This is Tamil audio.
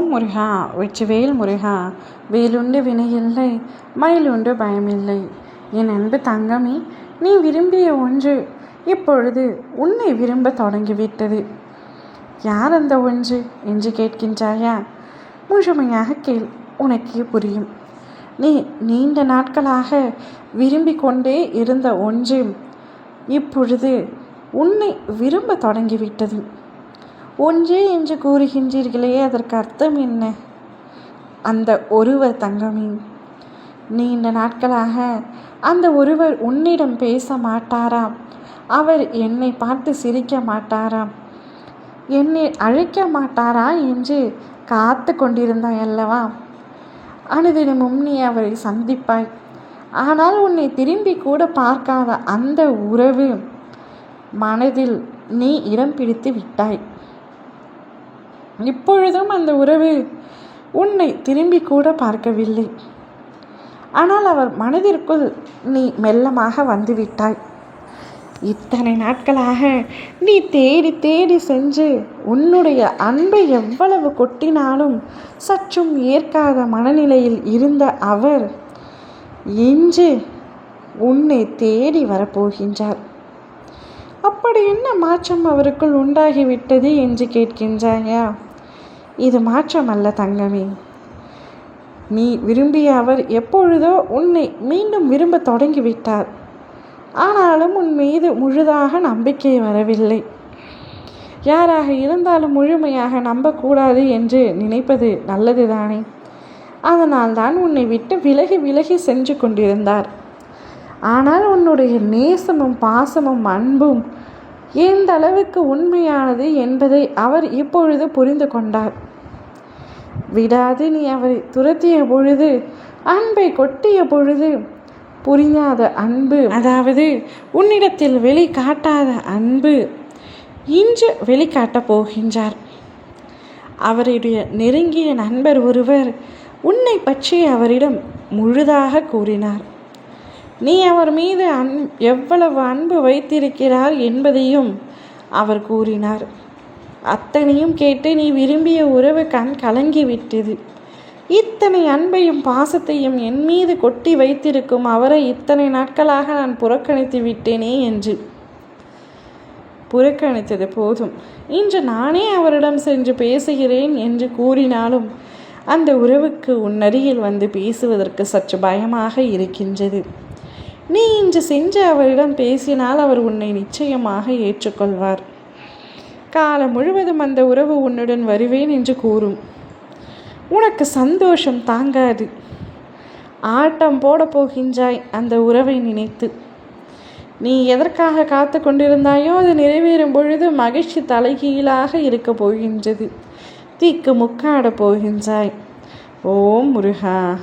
ஓம் முருகா வெற்றிவேல் முருகா வேலுண்டு வினையில்லை மயிலுண்டு பயமில்லை. என் அன்பு தங்கமே நீ விரும்பிய ஒன்று இப்பொழுது உன்னை விரும்ப தொடங்கிவிட்டது. யார் அந்த ஒன்று என்று கேட்கின்றாயா? முழுமையாக கேள் உனக்கே புரியும். நீ நீண்ட நாட்களாக விரும்பி கொண்டே இருந்த ஒன்று இப்பொழுது உன்னை விரும்ப தொடங்கிவிட்டது. ஒன்றே என்று கூறுகின்றீர்களே அதற்கு அர்த்தம் என்ன? அந்த ஒருவர் தங்கமே நீண்ட நாட்களாக அந்த ஒருவர் உன்னிடம் பேச மாட்டாராம். அவர் என்னை பார்த்து சிரிக்க மாட்டாராம். என்னை அழைக்க மாட்டாரா என்று காத்து கொண்டிருந்தாய் அல்லவா? அனுதினமும் நீ அவரை சந்திப்பாய். ஆனால் உன்னை திரும்பி கூட பார்க்காத அந்த உறவு மனதில் நீ இடம் பிடித்து விட்டாய். இப்பொழுதும் அந்த உறவு உன்னை திரும்பி கூட பார்க்கவில்லை. ஆனால் அவர் மனதிற்குள் நீ மெல்லமாக வந்துவிட்டாய். இத்தனை நாட்களாக நீ தேடி தேடி சென்று உன்னுடைய அன்பை எவ்வளவு கொட்டினாலும் சற்றும் ஏற்காத மனநிலையில் இருந்த அவர் இன்று உன்னை தேடி வரப்போகின்றார். அப்படி என்ன மாற்றம் அவருக்குள் உண்டாகிவிட்டது என்று கேட்கின்றாயா? இது மாற்றம் அல்ல தங்கமே. நீ விரும்பிய அவர் எப்பொழுதோ உன்னை மீண்டும் விரும்ப தொடங்கிவிட்டார். ஆனாலும் உன் மீது முழுதாக நம்பிக்கை வரவில்லை. யாராக இருந்தாலும் முழுமையாக நம்பக்கூடாது என்று நினைப்பது நல்லதுதானே. அதனால்தான் உன்னை விட்டு விலகி விலகி சென்று கொண்டிருந்தார். ஆனால் உன்னுடைய நேசமும் பாசமும் அன்பும் எந்த அளவுக்கு உண்மையானது என்பதை அவர் இப்பொழுது புரிந்து கொண்டார். விடாது நீ அவரை துரத்திய பொழுது அன்பை கொட்டிய பொழுது புரியாத அன்பு. அதாவது உன்னிடத்தில் வெளிக்காட்டாத அன்பு. இன்று வெளிக்காட்டப் போகின்றார். அவருடைய நெருங்கிய நண்பர் ஒருவர் உன்னை பற்றி அவரிடம் முழுதாக கூறினார். நீ அவர் மீது அன் எவ்வளவு அன்பு வைத்திருக்கிறார் என்பதையும் அவர் கூறினார். அத்தனையும் கேட்டு நீ விரும்பிய உறவு கண் கலங்கிவிட்டது இத்தனை அன்பையும் பாசத்தையும் என் மீது கொட்டி வைத்திருக்கும் அவரை இத்தனை நாட்களாக நான் புறக்கணித்து விட்டேனே என்று. புறக்கணித்தது போதும். இன்று நானே அவரிடம் சென்று பேசுகிறேன் என்று கூறினாலும் அந்த உறவுக்கு உன்னருகில் வந்து பேசுவதற்கு சற்று பயமாக இருக்கின்றது. நீ இன்று சென்று அவரிடம் பேசினால் அவர் உன்னை நிச்சயமாக ஏற்றுக்கொள்வார். காலம் முழுவதும் அந்த உறவு உன்னுடன் வருவேன் என்று கூறும். உனக்கு சந்தோஷம் தாங்காது. ஆட்டம் போட போகின்றாய் அந்த உறவை நினைத்து. நீ எதற்காக காத்து கொண்டிருந்தாயோ அது நிறைவேறும் பொழுது மகிழ்ச்சி தலைகீழாக இருக்க போகின்றது. தீக்கு முக்காட போகின்றாய். ஓம் முருகா!